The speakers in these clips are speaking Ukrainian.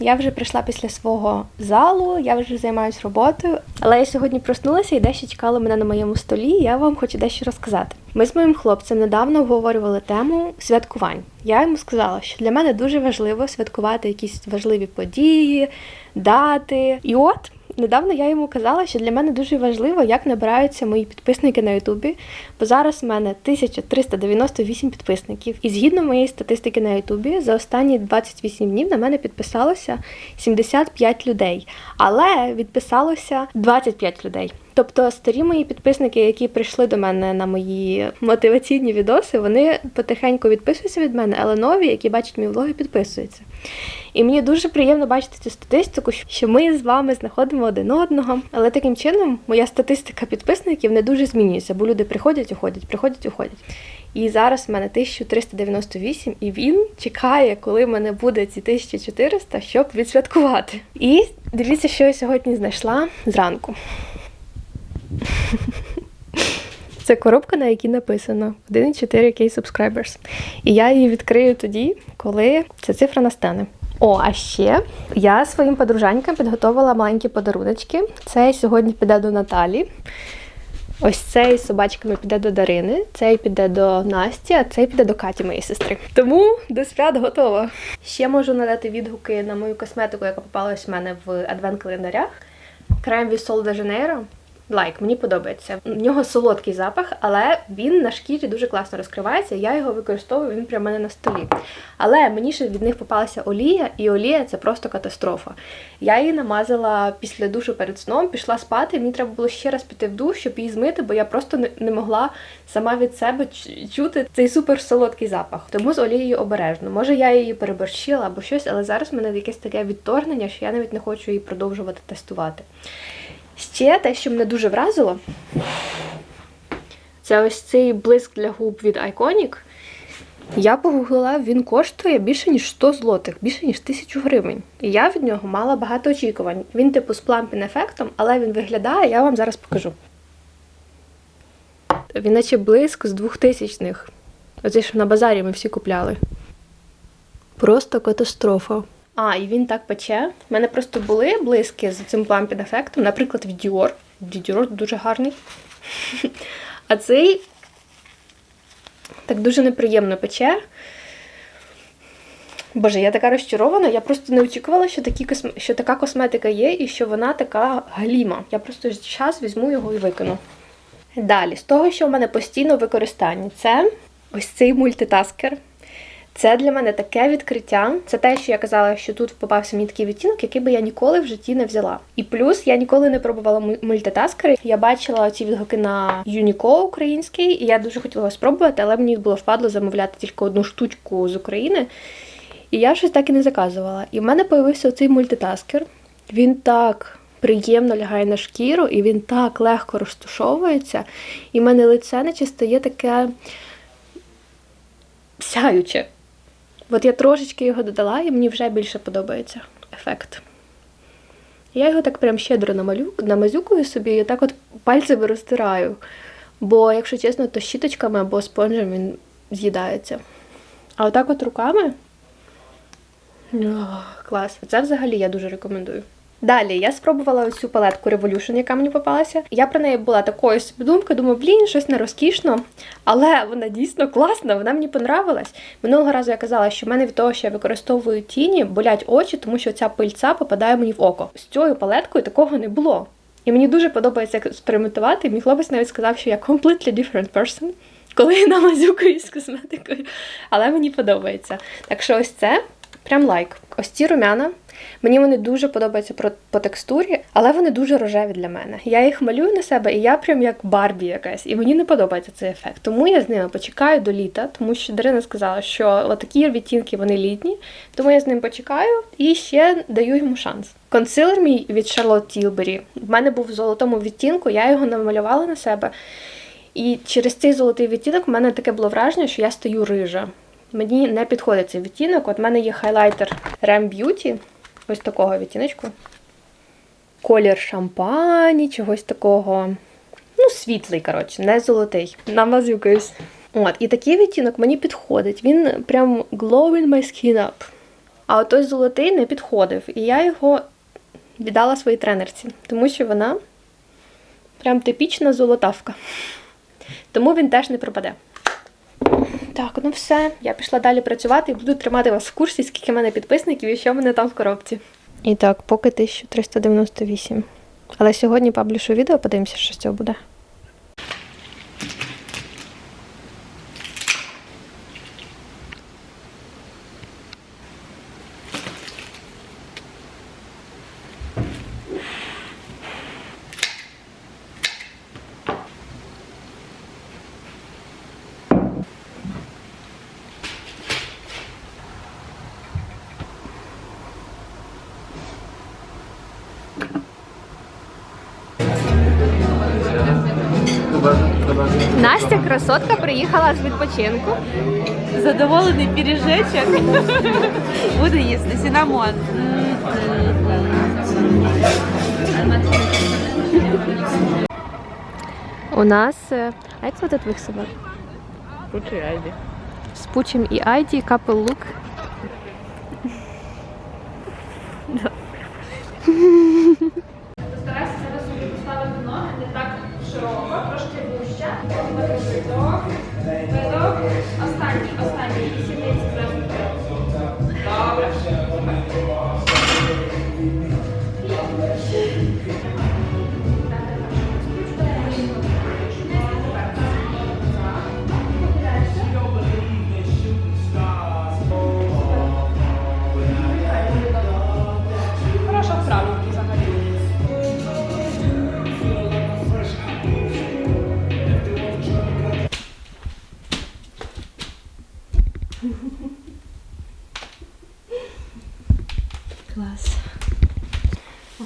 Я вже прийшла після свого залу, я вже займаюся роботою. Але я сьогодні проснулася і дещо чекало мене на моєму столі. Я вам хочу дещо розказати. Ми з моїм хлопцем недавно обговорювали тему святкувань. Я йому сказала, що для мене дуже важливо святкувати якісь важливі події, дати. І от недавно я йому казала, що для мене дуже важливо, як набираються мої підписники на Ютубі. Бо зараз в мене 1398 підписників. І згідно моєї статистики на Ютубі, за останні 28 днів на мене підписалося 75 людей. Але відписалося 25 людей. Тобто старі мої підписники, які прийшли до мене на мої мотиваційні відоси, вони потихеньку відписуються від мене, але нові, які бачать мій влоги, підписуються. І мені дуже приємно бачити цю статистику, що ми з вами знаходимо один одного. Але таким чином моя статистика підписників не дуже змінюється, бо люди приходять, уходять, приходять, уходять. І зараз в мене 1398, і він чекає, коли в мене буде ці 1400, щоб відсвяткувати. І дивіться, що я сьогодні знайшла зранку. Це коробка, на якій написано 1,4K subscribers. І я її відкрию тоді, коли ця цифра настане. О, а ще я своїм подружанькам підготувала маленькі подаруночки. Цей сьогодні піде до Наталі. Ось цей з собачками піде до Дарини, цей піде до Насті, а цей піде до Каті, моєї сестри. Тому до свят готова. Ще можу надати відгуки на мою косметику, яка попалась в мене в адвент-календарях. Крем від Sol de Janeiro. Лайк, мені подобається. У нього солодкий запах, але він на шкірі дуже класно розкривається. Я його використовую, він прямо мене на столі. Але мені ще від них попалася олія, і олія це просто катастрофа. Я її намазала після душу перед сном, пішла спати. Мені треба було ще раз піти в душ, щоб її змити, бо я просто не, могла сама від себе чути цей супер солодкий запах. Тому з олією обережно. Може, я її переборщила або щось, але зараз в мене якесь таке відторгнення, що я навіть не хочу її продовжувати тестувати. Ще те, що мене дуже вразило, це ось цей блиск для губ від Iconic. Я погуглила, він коштує більше ніж 100 злотих, більше ніж 1000 гривень. І я від нього мала багато очікувань. Він типу з плампін ефектом, але він виглядає, я вам зараз покажу. Він наче блиск з 2000-х. Оце що на базарі ми всі купляли. Просто катастрофа. А, і він так пече. У мене просто були блиски з цим плампін ефектом, наприклад, від Dior. Dior дуже гарний. А цей так дуже неприємно пече. Боже, я така розчарована. Я просто не очікувала, що, такі косм... що така косметика є і що вона така галіма. Я просто час візьму його і викину. Далі, з того, що в мене постійно в використанні, це ось цей мультитаскер. Це для мене таке відкриття. Це те, що я казала, що тут попався мені такий відтінок, який би я ніколи в житті не взяла. І плюс я ніколи не пробувала му- мультитаскери. Я бачила ці відгуки на Юніко український, і я дуже хотіла спробувати, але мені було впадло замовляти тільки одну штучку з України. І я щось так і не заказувала. І в мене появився оцей мультитаскер. Він так приємно лягає на шкіру, і він так легко розтушовується. І в мене лице наче стає таке сяюче. От я трошечки його додала, і мені вже більше подобається ефект. Я його так прям щедро намалю, намазюкую собі і так от пальцями розтираю. Бо, якщо чесно, то щіточками або спонжем він з'їдається. А отак от руками. О, клас. Це взагалі я дуже рекомендую. Далі я спробувала цю палетку Revolution, яка мені попалася. Я про неї була такою собі думкою, думаю, блін, щось не розкішно, але вона дійсно класна, вона мені понравилась. Минулого разу я казала, що в мене від того, що я використовую тіні, болять очі, тому що ця пильця попадає мені в око. З цією палеткою такого не було. І мені дуже подобається експериментувати. Мій хлопець навіть сказав, що я completely different person, коли я намазюкаю з косметикою. Але мені подобається. Так що ось це прям лайк. Ось ці румяна. Мені вони дуже подобаються по текстурі, але вони дуже рожеві для мене. Я їх малюю на себе, і я прям як Барбі якась, і мені не подобається цей ефект. Тому я з ними почекаю до літа, тому що Дарина сказала, що такі відтінки вони літні, тому я з ним почекаю і ще даю йому шанс. Консилер мій від Charlotte Tilbury в мене був в золотому відтінку, я його намалювала на себе. І через цей золотий відтінок в мене таке було враження, що я стаю рижа. Мені не підходить цей відтінок. От в мене є хайлайтер Rem Beauty, ось такого відтіночку. Колір шампані, чогось такого. Ну, світлий, коротше, не золотий. Намазюкаюсь. От, і такий відтінок мені підходить. Він прям glowing my skin up. А от той золотий не підходив. І я його віддала своїй тренерці, тому що вона прям типічна золотавка. Тому він теж не пропаде. Так, ну все. Я пішла далі працювати і буду тримати вас в курсі, скільки в мене підписників і що в мене там в коробці. І так, поки 1398. Але сьогодні паблішу відео, подивимося, що з цього буде. Настя красотка приїхала з відпочинку. Задоволений пиріжечок. Буду їсти. Синамон. У нас. е, А як звати твоїх собак? Круче айді. З Пучем і Айді, couple look. Постарайся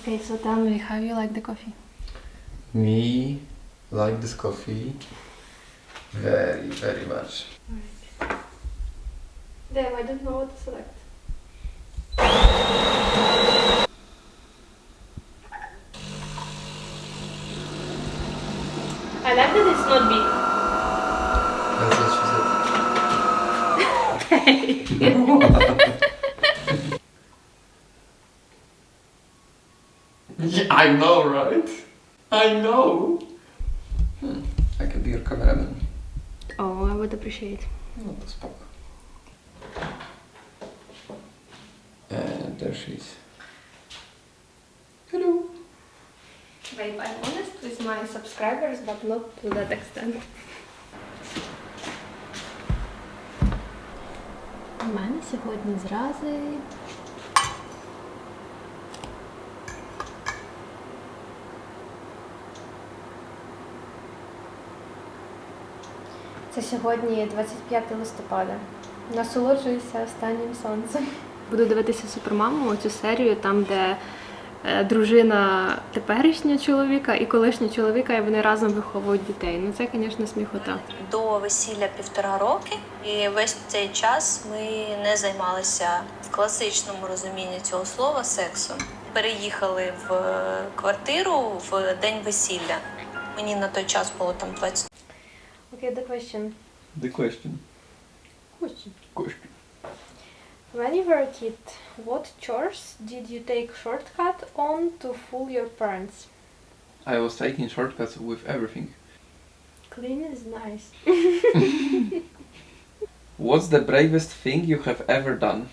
Okay, so tell me how you like the coffee. Me like this coffee very, very much. Damn, I don't know what to select. I like that it's not big. That's what she said. Yeah, I know, right? I know. Hmm. I can be your cameraman. Oh, I would appreciate. No to spoko. And there she is. Hello. Babe, I'm honest with my subscribers, but not to that extent. У мене сьогодні зрази. Це сьогодні 25 листопада. Насолоджуюся останнім сонцем. Буду дивитися супермаму цю серію, там, де е, дружина теперішнього чоловіка і колишнього чоловіка, і вони разом виховують дітей. Ну це, звісно, сміхота. до весілля півтора роки, і весь цей час ми не займалися в класичному розумінні цього слова сексом. Переїхали в е, квартиру в день весілля. Мені на той час було там 20 Okay, the question. The question. Question. Question. When you were a kid, what chores did you take shortcut on to fool your parents? I was taking shortcuts with everything. Clean is nice. What's the bravest thing you have ever done?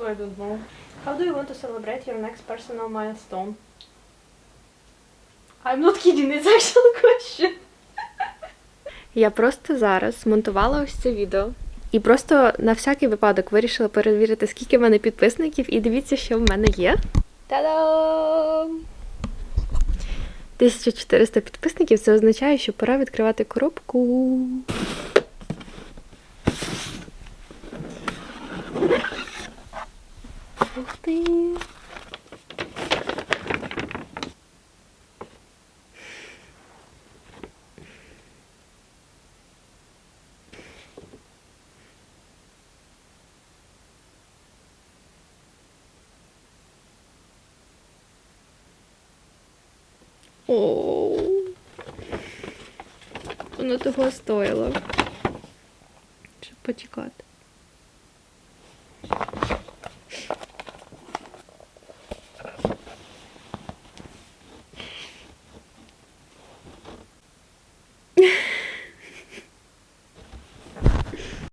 I don't know. How do you want to celebrate your next personal milestone? I'm not kidding, it's actual question. Я просто зараз змонтувала ось це відео. І просто на всякий випадок вирішила перевірити, скільки в мене підписників, і дивіться, що в мене є. Та-дам! 1400 підписників це означає, що пора відкривати коробку. Ух ти! О, воно того стоїло. Щоб потікати.